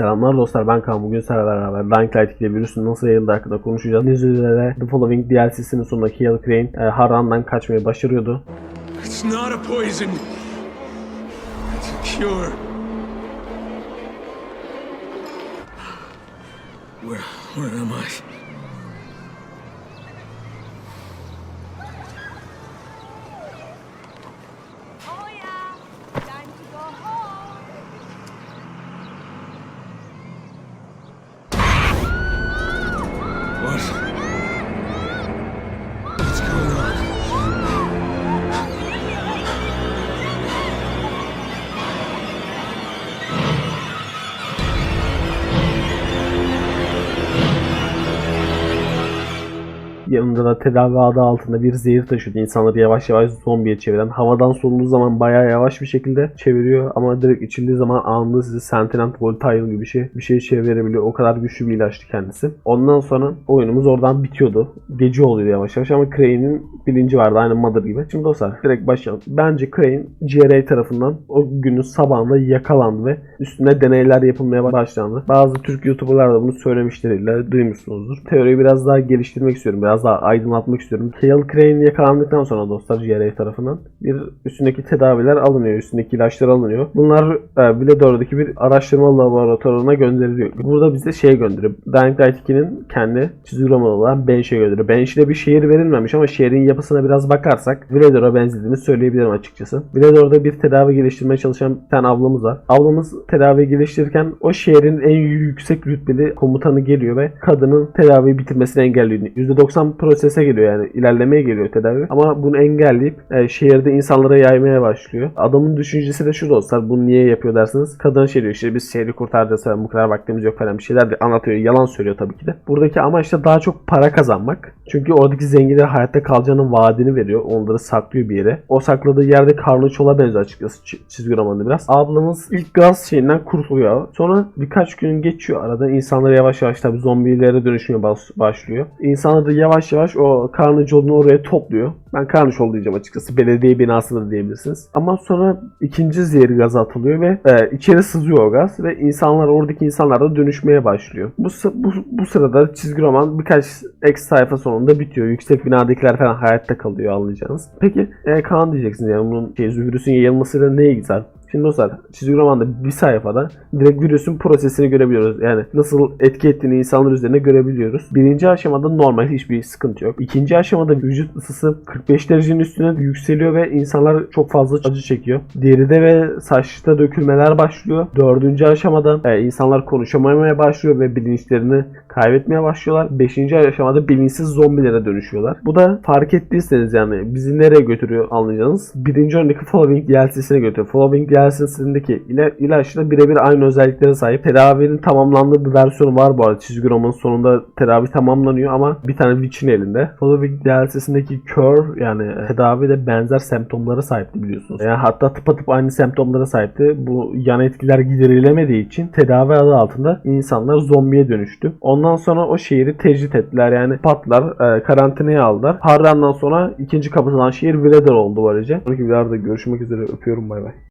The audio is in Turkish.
Selamlar dostlar ben Kaan. Bugün sizlerle beraber Dying Light 2'de virüsün nasıl yayıldığı hakkında konuşacağız. Bildiğiniz üzere The Following DLC'sinin sonundaki Hail Crane e, Harran'dan kaçmayı başarıyordu. It's not a poison. It's a cure. Where, where am I? Yanında da tedavi adı altında bir zehir taşıyordu. İnsanları yavaş yavaş zombiye çeviren. Havadan soluduğu zaman bayağı yavaş bir şekilde çeviriyor ama direkt içildiği zaman anında sizi Sentinel Volatile gibi bir şey bir şey çevirebiliyor. O kadar güçlü bir ilaçtı kendisi. Ondan sonra oyunumuz oradan bitiyordu. Gece oluyor yavaş yavaş ama Crane'in bilinci vardı aynı Mother gibi. Şimdi dostlar direkt başlayalım. Bence Crane GRA tarafından o günün sabahında yakalandı ve üstüne deneyler yapılmaya başlandı. Bazı Türk YouTuber'lar da bunu söylemişler duymuşsunuzdur. Teoriyi biraz daha geliştirmek istiyorum. Biraz daha aydınlatmak istiyorum. Kale Crane yakalandıktan sonra dostlar GRA tarafından bir üstündeki tedaviler alınıyor. Üstündeki ilaçlar alınıyor. Bunlar e, Bladeur'daki bir araştırma laboratuvarına gönderiliyor. Burada bize şey gönderiyor. Dying Light 2'nin kendi çizgi romanı olan Bench'e gönderiyor. Bench'e bir şehir verilmemiş ama şehrin yapısına biraz bakarsak Bladeur'a benzediğini söyleyebilirim açıkçası. Bladeur'da bir tedavi geliştirmeye çalışan bir tane ablamız var. Ablamız tedavi geliştirirken o şehrin en yüksek rütbeli komutanı geliyor ve kadının tedaviyi bitirmesini engelliyor. %90 prosese geliyor yani ilerlemeye geliyor tedavi. Ama bunu engelleyip e, şehirde insanlara yaymaya başlıyor. Adamın düşüncesi de şu dostlar. Bunu niye yapıyor dersiniz. Kadın şey diyor işte biz şehri kurtaracağız falan bu kadar vaktimiz yok falan bir şeyler de anlatıyor. Yalan söylüyor tabii ki de. Buradaki amaç da daha çok para kazanmak. Çünkü oradaki zenginler hayatta kalacağının vaadini veriyor. Onları saklıyor bir yere. O sakladığı yerde çola benziyor açıkçası çi- çizgi romanı biraz. Ablamız ilk gaz şeyinden kurtuluyor. Sonra birkaç gün geçiyor arada. İnsanlar yavaş yavaş tabii zombilere dönüşmeye başlıyor. İnsanlar da yavaş yavaş o Carnage olduğunu oraya topluyor. Ben Carnage diyeceğim açıkçası. Belediye binasında da diyebilirsiniz. Ama sonra ikinci zehir gazı atılıyor ve e, içeri sızıyor o gaz ve insanlar oradaki insanlar da dönüşmeye başlıyor. Bu, bu, bu sırada çizgi roman birkaç ek sayfa sonunda bitiyor. Yüksek binadakiler falan hayatta kalıyor anlayacağınız. Peki e, Kaan diyeceksiniz yani bunun şey, virüsün yayılmasıyla ne ilgisi Şimdi dostlar çizgi romanda bir sayfada direkt virüsün prosesini görebiliyoruz. Yani nasıl etki ettiğini insanlar üzerine görebiliyoruz. Birinci aşamada normal hiçbir sıkıntı yok. İkinci aşamada vücut ısısı 45 derecenin üstüne yükseliyor ve insanlar çok fazla acı çekiyor. Deride ve saçta dökülmeler başlıyor. Dördüncü aşamada e, insanlar konuşamamaya başlıyor ve bilinçlerini kaybetmeye başlıyorlar. Beşinci aşamada bilinçsiz zombilere dönüşüyorlar. Bu da fark ettiyseniz yani bizi nereye götürüyor anlayacağınız. Birinci örnekteki Following DLC'sine götürüyor. Following DLC'sindeki ila ilaçla birebir aynı özelliklere sahip. Tedavinin tamamlandığı bir versiyonu var bu arada. Çizgi romanın sonunda tedavi tamamlanıyor ama bir tane Witch'in elinde. Following DLC'sindeki Cure yani tedavi de benzer semptomlara sahipti biliyorsunuz. Yani hatta tıpatıp aynı semptomlara sahipti. Bu yan etkiler giderilemediği için tedavi adı altında insanlar zombiye dönüştü. Ondan sonra o şehri tecrit ettiler. Yani patlar e, karantinaya aldılar. Harran'dan sonra ikinci kapatılan şehir Vlader oldu böylece. Sonraki videolarda görüşmek üzere. Öpüyorum bay bay.